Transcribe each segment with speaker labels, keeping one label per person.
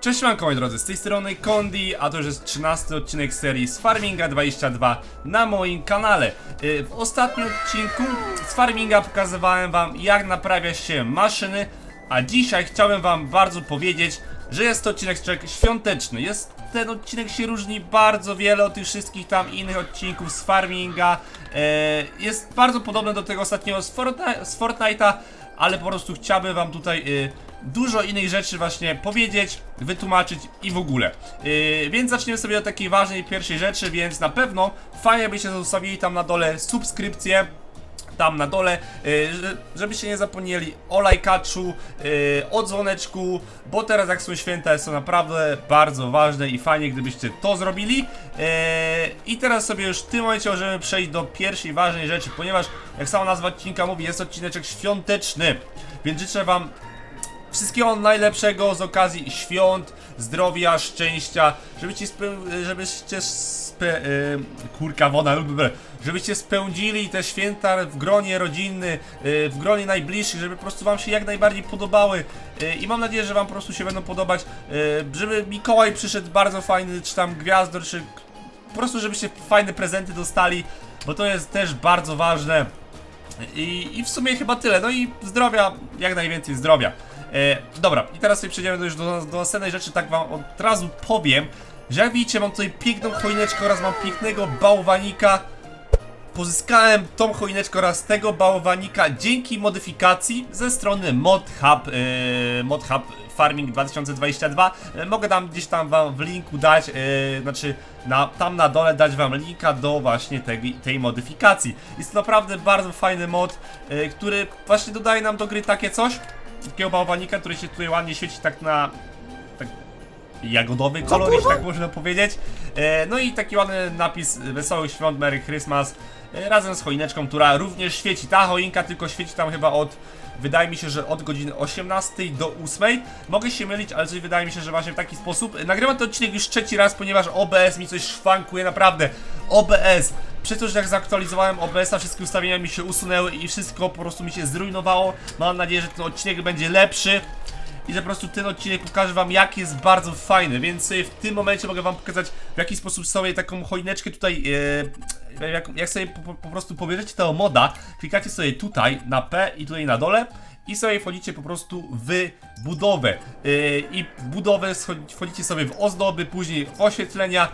Speaker 1: Cześć manko moi drodzy, z tej strony Kondi, a to już jest 13 odcinek serii z Farminga 22 na moim kanale. Yy, W ostatnim odcinku z Farminga pokazywałem wam jak naprawia się maszyny, a dzisiaj chciałem wam bardzo powiedzieć, że jest to odcinek świąteczny. Jest, ten odcinek się różni bardzo wiele od tych wszystkich tam innych odcinków z Farminga. Yy, Jest bardzo podobny do tego ostatniego z Fortnite'a, ale po prostu chciałbym wam tutaj y, dużo innych rzeczy właśnie powiedzieć, wytłumaczyć i w ogóle. Y, więc zaczniemy sobie od takiej ważnej pierwszej rzeczy, więc na pewno fajnie byście zostawili tam na dole subskrypcję. Tam na dole, y, że- żebyście nie zapomnieli o lajkaczu, y, o dzwoneczku, bo teraz jak są święta jest to naprawdę bardzo ważne i fajnie gdybyście to zrobili. Y, I teraz sobie już w tym momencie możemy przejść do pierwszej ważnej rzeczy, ponieważ jak sama nazwa odcinka mówi, jest odcineczek świąteczny, więc życzę wam Wszystkiego najlepszego z okazji świąt, zdrowia, szczęścia, żebyście, żebyście spe- y, kurka wona, żebyście spędzili te święta w gronie rodzinny, y, w gronie najbliższych, żeby po prostu wam się jak najbardziej podobały y, i mam nadzieję, że wam po prostu się będą podobać, y, żeby Mikołaj przyszedł bardzo fajny, czy tam gwiazdor, czy po prostu żebyście fajne prezenty dostali, bo to jest też bardzo ważne. I, I w sumie chyba tyle. No i zdrowia, jak najwięcej zdrowia. E, dobra, i teraz sobie przejdziemy już do, do następnej rzeczy. Tak wam od razu powiem, że jak widzicie, mam tutaj piękną choineczkę oraz mam pięknego bałwanika. Pozyskałem tą choineczkę oraz tego bałwanika dzięki modyfikacji ze strony ModHub, yy, ModHub Farming 2022. E, Mogę tam gdzieś tam wam w linku dać, yy, znaczy na, tam na dole dać wam linka do właśnie tej, tej modyfikacji. Jest to naprawdę bardzo fajny mod, yy, który właśnie dodaje nam do gry takie coś, takiego bałwanika, który się tutaj ładnie świeci tak na tak jagodowy kolor, jeśli tak można powiedzieć. E, no i taki ładny napis Wesołych Świąt, Merry Christmas e, razem z choineczką, która również świeci. Ta choinka tylko świeci tam chyba od, wydaje mi się, że od godziny 18 do 8. Mogę się mylić, ale coś wydaje mi się, że właśnie w taki sposób. Nagrywam ten odcinek już trzeci raz, ponieważ OBS mi coś szwankuje, naprawdę. OBS! Przez to, że jak zaktualizowałem OBS-a, wszystkie ustawienia mi się usunęły i wszystko po prostu mi się zrujnowało. Mam nadzieję, że ten odcinek będzie lepszy i że po prostu ten odcinek pokaże wam jak jest bardzo fajny, więc y, w tym momencie mogę wam pokazać w jaki sposób sobie taką choineczkę tutaj, e, jak, jak sobie po, po- prostu pobierzecie tego moda, klikacie sobie tutaj na P i tutaj na dole i sobie wchodzicie po prostu w budowę E, i w budowę wchodzicie sobie w ozdoby, później w oświetlenia,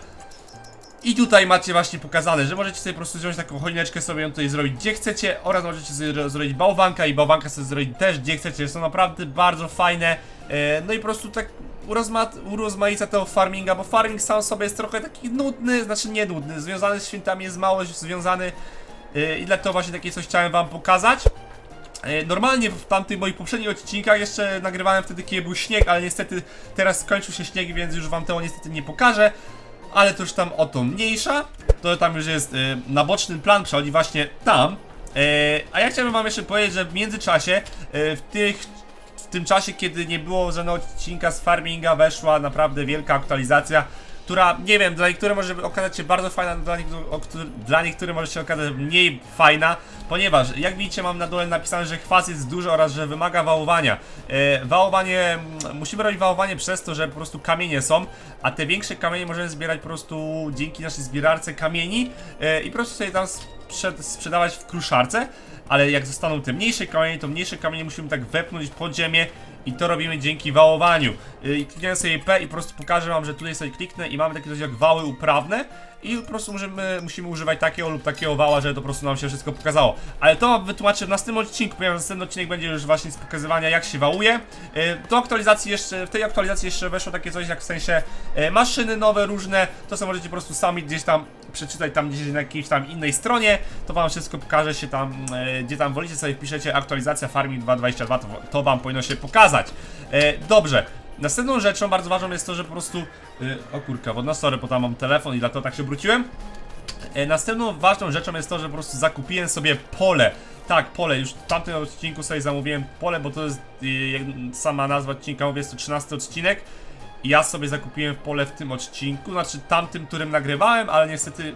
Speaker 1: i tutaj macie właśnie pokazane, że możecie sobie po prostu wziąć taką choineczkę, sobie ją tutaj zrobić gdzie chcecie oraz możecie sobie ro- zrobić bałwanka i bałwanka sobie zrobić też gdzie chcecie. Są naprawdę bardzo fajne. E, no i po prostu tak urozma- urozmaica tego farminga, bo farming sam sobie jest trochę taki nudny, znaczy nie nudny, związany z świętami jest mało związany e, i dlatego właśnie takie coś chciałem wam pokazać. E, Normalnie w tamtych moich poprzednich odcinkach jeszcze nagrywałem wtedy, kiedy był śnieg, ale niestety teraz skończył się śnieg, więc już wam tego niestety nie pokażę. Ale to już tam o to mniejsza. To tam już jest e, na bocznym plan, przechodzi właśnie tam. E, a ja chciałbym wam jeszcze powiedzieć, że w międzyczasie, e, w tych w tym czasie, kiedy nie było żadnego odcinka z farminga, weszła naprawdę wielka aktualizacja, która, nie wiem, dla niektórych może okazać się bardzo fajna, dla niektórych, dla niektórych może się okazać mniej fajna, ponieważ, jak widzicie, mam na dole napisane, że chwas jest duży oraz że wymaga wałowania. E, wałowanie, mm, musimy robić wałowanie przez to, że po prostu kamienie są, a te większe kamienie możemy zbierać po prostu dzięki naszej zbierarce kamieni e, i po prostu sobie tam sprzed, sprzedawać w kruszarce ale jak zostaną te mniejsze kamienie, to mniejsze kamienie musimy tak wepchnąć pod ziemię i to robimy dzięki wałowaniu. I kliknę sobie P i po prostu pokażę wam, że tutaj sobie kliknę i mamy takie coś jak wały uprawne i po prostu możemy, musimy używać takiego lub takiego wała, żeby to po prostu nam się wszystko pokazało. Ale to wytłumaczę w następnym odcinku, ponieważ następny odcinek będzie już właśnie z pokazywania jak się wałuje. Yy, Do aktualizacji jeszcze, w tej aktualizacji jeszcze weszło takie coś jak w sensie yy, maszyny nowe, różne, to co możecie po prostu sami gdzieś tam przeczytać tam gdzieś na jakiejś tam innej stronie, to wam wszystko pokaże się tam, e, gdzie tam wolicie sobie wpiszecie aktualizacja Farming 2.22, to, to wam powinno się pokazać. E, dobrze. Następną rzeczą bardzo ważną jest to, że po prostu. E, o kurka, wodna sorry, bo tam mam telefon i dlatego tak się wróciłem. E, Następną ważną rzeczą jest to, że po prostu zakupiłem sobie pole. Tak, pole. Już w tamtym odcinku sobie zamówiłem pole, bo to jest jak sama nazwa odcinka, mówię, jest to 13 odcinek. I ja sobie zakupiłem pole w tym odcinku, znaczy tamtym, którym nagrywałem, ale niestety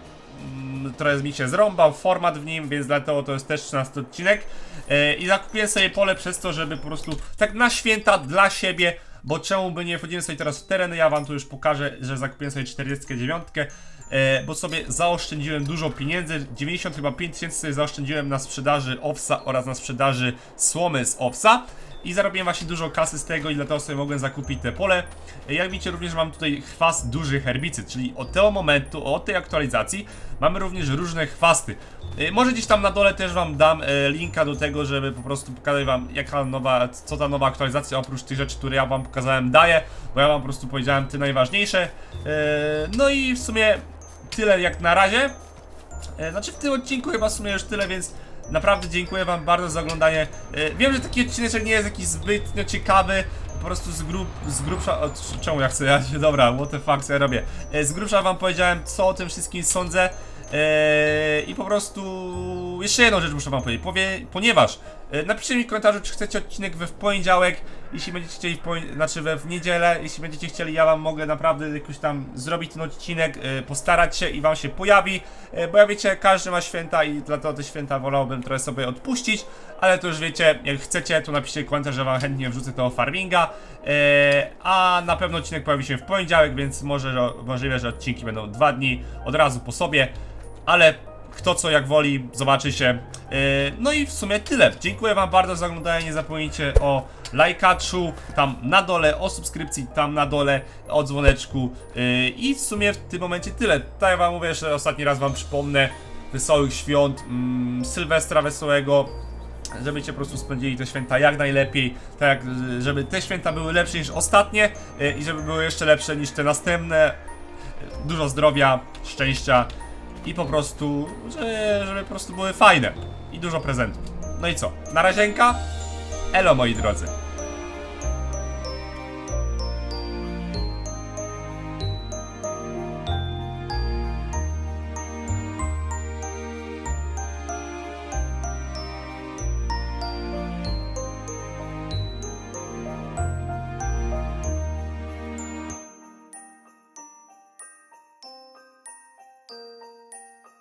Speaker 1: mm, trochę mi się zrąbał format w nim, więc dlatego to jest też 13 odcinek. E, I zakupiłem sobie pole przez to, żeby po prostu tak na święta dla siebie bo czemu by nie wchodzimy sobie teraz w tereny, ja wam tu już pokażę, że zakupiłem sobie 49, e, bo sobie zaoszczędziłem dużo pieniędzy, 90 chyba 5 tysięcy zaoszczędziłem na sprzedaży owsa oraz na sprzedaży słomy z owsa. I zarobiłem właśnie dużo kasy z tego i dlatego sobie mogłem zakupić te pole. E, Jak widzicie również mam tutaj chwast duży herbicyd, czyli od tego momentu, od tej aktualizacji mamy również różne chwasty. E, Może gdzieś tam na dole też wam dam e, linka do tego, żeby po prostu pokazać wam jaka nowa, co ta nowa aktualizacja oprócz tych rzeczy, które ja wam pokazałem daje, bo ja wam po prostu powiedziałem te najważniejsze. No i w sumie tyle jak na razie. Znaczy w tym odcinku chyba w sumie już tyle, więc naprawdę dziękuję wam bardzo za oglądanie. E, Wiem, że taki odcinek nie jest jakiś zbytnio ciekawy, po prostu z grub, z grubsza, o, czemu ja chcę, ja się, dobra, what the fuck, co ja robię. E, Z grubsza wam powiedziałem, co o tym wszystkim sądzę. Eee, I po prostu jeszcze jedną rzecz muszę wam powiedzieć, Powie, ponieważ e, napiszcie mi w komentarzu, czy chcecie odcinek we w poniedziałek, jeśli będziecie chcieli, w znaczy we w niedzielę, jeśli będziecie chcieli, ja wam mogę naprawdę jakoś tam zrobić ten odcinek, e, postarać się i wam się pojawi, e, bo ja wiecie, każdy ma święta i dlatego te święta wolałbym trochę sobie odpuścić, ale to już wiecie, jak chcecie, to napiszcie komentarz, że wam chętnie wrzucę tego farminga, a na pewno odcinek pojawi się w poniedziałek, więc może, że- możliwe, że odcinki będą dwa dni od razu po sobie, ale kto co jak woli, zobaczy się. Yy, No i w sumie tyle. Dziękuję wam bardzo za oglądanie. Nie zapomnijcie o lajkaczu tam na dole, o subskrypcji tam na dole, o dzwoneczku. Yy, I w sumie w tym momencie tyle. Tak jak wam mówię, jeszcze ostatni raz wam przypomnę. Wesołych świąt, mm, Sylwestra wesołego, żebyście po prostu spędzili te święta jak najlepiej, tak żeby te święta były lepsze niż ostatnie y, i żeby były jeszcze lepsze niż te następne. Dużo zdrowia, szczęścia i po prostu, że, żeby po prostu były fajne i dużo prezentów. No i co? Na razienka? Elo moi drodzy.